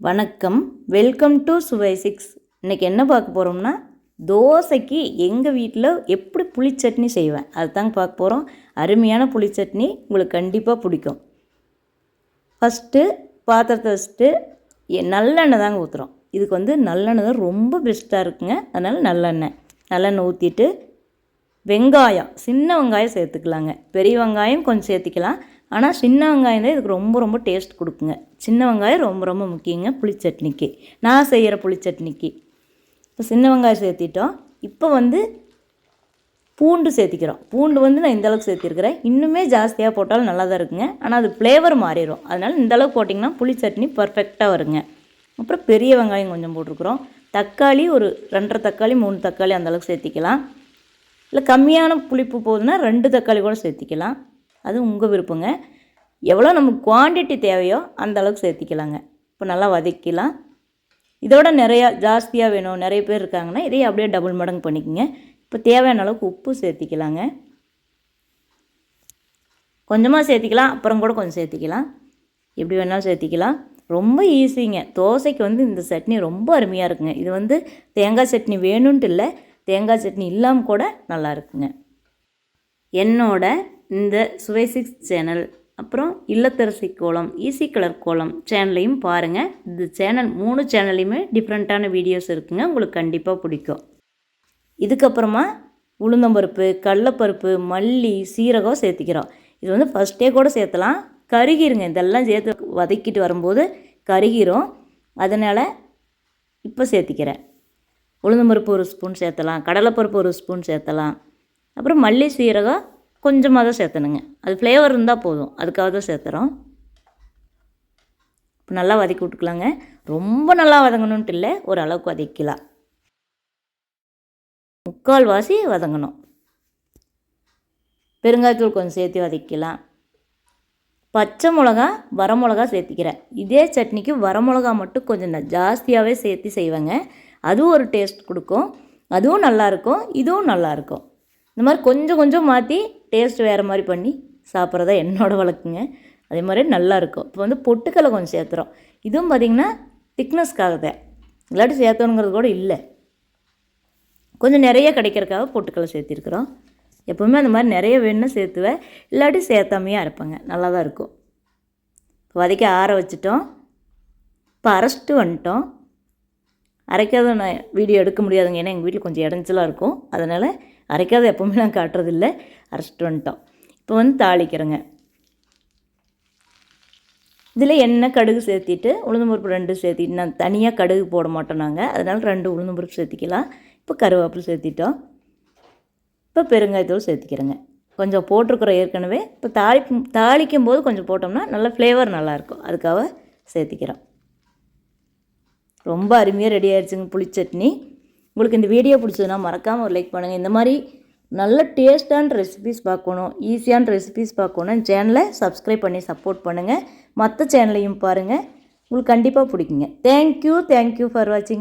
வணக்கம். Welcome to சுவை six இன்றைக்கி என்ன பார்க்க போகிறோம்னா தோசைக்கு எங்கள் வீட்டில் எப்படி புளி சட்னி செய்வேன்? அதுதாங்க பார்க்க போகிறோம் அருமையான புளிச்சட்னி உங்களுக்கு கண்டிப்பாக பிடிக்கும். ஃபஸ்ட்டு பாத்திரத்தை வச்சுட்டு எ- நல்லெண்ணெய் தாங்க ஊற்றுறோம் இதுக்கு வந்து நல்லெண்ணெய் தான் ரொம்ப பெஸ்ட்டாக இருக்குங்க. அதனால் நல்லெண்ணெய். நல்லெண்ணெய் ஊற்றிட்டு வெங்காயம் சின்ன வெங்காயம் சேர்த்துக்கலாங்க. பெரிய வெங்காயம் கொஞ்சம் சேர்த்திக்கலாம். ஆனால் சின்ன வெங்காயம் தான் இதுக்கு ரொம்ப ரொம்ப டேஸ்ட் கொடுக்குங்க. சின்ன வெங்காயம் ரொம்ப ரொம்ப முக்கியங்க புளி சட்னிக்கு. நான் செய்கிற புளி சட்னிக்கு. இப்போ சின்ன வெங்காயம் சேர்த்திட்டோம். இப்போ வந்து பூண்டு சேர்த்திக்கிறோம். பூண்டு வந்து நான் இந்தளவுக்கு சேர்த்திருக்கிறேன். இன்னுமே ஜாஸ்தியாக போட்டாலும் நல்லா தான் இருக்குங்க. ஆனால் அது ஃப்ளேவர் மாறிடும். அதனால் இந்த அளவுக்கு போட்டிங்கன்னா புளி சட்னி பர்ஃபெக்டாக வருங்க. அப்புறம் பெரிய வெங்காயம் கொஞ்சம் போட்டிருக்குறோம். தக்காளி ஒரு ரெண்டரை தக்காளி மூணு தக்காளி அந்தளவுக்கு சேர்த்திக்கலாம். இல்லை கம்மியான புளிப்பு போகுதுன்னா ரெண்டு தக்காளி கூட சேர்த்திக்கலாம். அது உங்கள் விருப்பங்க. எவ்வளோ நமக்கு குவாண்டிட்டி தேவையோ அந்த அளவுக்கு சேர்த்திக்கலாங்க. இப்போ நல்லா வதக்கிலாம் இதோட நிறையா ஜாஸ்தியாக வேணும். நிறைய பேர் இருக்காங்கன்னா இதையே அப்படியே டபுள் மடங்கு பண்ணிக்கோங்க. இப்போ தேவையான அளவுக்கு உப்பு சேர்த்திக்கலாங்க. கொஞ்சமாக சேர்த்திக்கலாம். அப்புறம் கூட கொஞ்சம் சேர்த்திக்கலாம். எப்படி வேணாலும் சேர்த்திக்கலாம். ரொம்ப ஈஸிங்க தோசைக்கு வந்து இந்த சட்னி ரொம்ப அருமையாக இருக்குங்க. இது வந்து தேங்காய் சட்னி வேணும்ன்ட்டு இல்லை. தேங்காய் சட்னி இல்லாமல் கூட நல்லா இருக்குங்க. என்னோட இந்த சுவை சிக்ஸ் சேனல். அப்புறம் இல்லத்தரசி கோலம் ஈஸி கலர் கோலம் சேனலையும் பாருங்கள் இந்த சேனல் மூணு சேனல்லையுமே டிஃப்ரெண்ட்டான வீடியோஸ் இருக்குங்க. உங்களுக்கு கண்டிப்பாக பிடிக்கும். இதுக்கப்புறமா உளுந்தம்பருப்பு கடலப்பருப்பு மல்லி சீரகம் சேர்த்திக்கிறோம். இது வந்து ஃபஸ்ட்டே கூட சேர்த்தலாம். கருகிருங்க. இதெல்லாம் சேர்த்து வதக்கிட்டு வரும்போது கருகிரும். அதனால் இப்போ சேர்த்திக்கிறேன். உளுந்தம்பருப்பு ஒரு ஸ்பூன் சேர்த்தலாம். கடலைப்பருப்பு ஒரு ஸ்பூன் சேர்த்தலாம். அப்புறம் மல்லி சீரகம் கொஞ்சமாக தான் சேர்த்தணுங்க. அது ஃப்ளேவர் இருந்தால் போதும். அதுக்காக தான் சேர்த்துறோம். இப்போ நல்லா வதக்கி விட்டுக்கலாங்க. ரொம்ப நல்லா வதங்கணுன்ட்டு இல்லை ஒரு அளவுக்கு வதக்கலாம் முக்கால் வாசி வதங்கணும். பெருங்காயத்தூள் கொஞ்சம் சேர்த்து வதக்கலாம் பச்சை மிளகா வரமிளகா சேர்த்திக்கிறேன். இதே சட்னிக்கு வரமிளகா மட்டும் கொஞ்சம் ந- ஜாஸ்தியாகவே சேர்த்து செய்வேங்க. அதுவும் ஒரு டேஸ்ட் கொடுக்கும். அதுவும் நல்லாயிருக்கும் இதுவும் நல்லாயிருக்கும் இந்த மாதிரி கொஞ்சம் கொஞ்சம் மாற்றி டேஸ்ட் வேறு மாதிரி பண்ணி சாப்பிட்றதா என்னோடய வழக்குங்க. அதே மாதிரி நல்லாயிருக்கும் இப்போ வந்து பொட்டுக்கடலை கொஞ்சம் சேர்த்துறோம். இதுவும் பார்த்திங்கன்னா திக்னஸ்க்காக தான். இல்லாட்டி சேர்த்தணுங்கிறது கூட இல்லை. கொஞ்சம் நிறைய கிடைக்கிறதுக்காக பொட்டுக்கடலை சேர்த்திருக்கிறோம். எப்போவுமே அந்த மாதிரி நிறைய வேணும்னா சேர்த்துவேன். இல்லாட்டி சேர்த்தாமையாக இருப்பேங்க. நல்லா தான் இருக்கும். இப்போ வதக்கி ஆற வச்சுட்டோம். இப்போ அரைச்சிட்டு வந்துட்டோம். அரைக்காத நான் வீடியோ எடுக்க முடியாதுங்க. ஏன்னா எங்கள் வீட்டில் கொஞ்சம் இடைஞ்சலாக இருக்கும். அதனால் அரைக்காத எப்போவுமே நான் காட்டுறதில்ல. அரைச்சிட்டு வந்துட்டோம். இப்போ வந்து தாளிக்கிறேங்க. இதில் எண்ணெய் கடுகு சேர்த்திட்டு உளுந்தம்பருப்பு ரெண்டு சேர்த்திட்டு நான் தனியாக கடுகு போட மாட்டோம் நாங்கள் அதனால் ரெண்டு உளுந்தம்பருப்பு சேர்த்திக்கலாம். இப்போ கருவேப்பிலை சேர்த்திட்டோம். இப்போ பெருங்காயத்தூள் சேர்த்திக்கிறேங்க. கொஞ்சம் போட்டிருக்குறோம் ஏற்கனவே. இப்போ தாளி தாளிக்கும் போது கொஞ்சம் போட்டோம்னா நல்ல ஃப்ளேவர் நல்லாயிருக்கும். அதுக்காக சேர்த்திக்கிறோம். ரொம்ப அருமையாக ரெடி ஆயிடுச்சுங்க புளி சட்னி உங்களுக்கு இந்த வீடியோ பிடிச்சதுன்னா மறக்காமல் ஒரு லைக் பண்ணுங்கள் இந்த மாதிரி நல்ல டேஸ்டான ரெசிபிஸ் பார்க்கணும் ஈஸியான ரெசிபிஸ் பார்க்கணும் சேனலை சப்ஸ்கிரைப் பண்ணி சப்போர்ட் பண்ணுங்கள் மற்ற சேனலையும் பாருங்கள் உங்களுக்கு கண்டிப்பாக பிடிக்குங்க. தேங்க்யூ தேங்க்யூ ஃபார் வாட்சிங்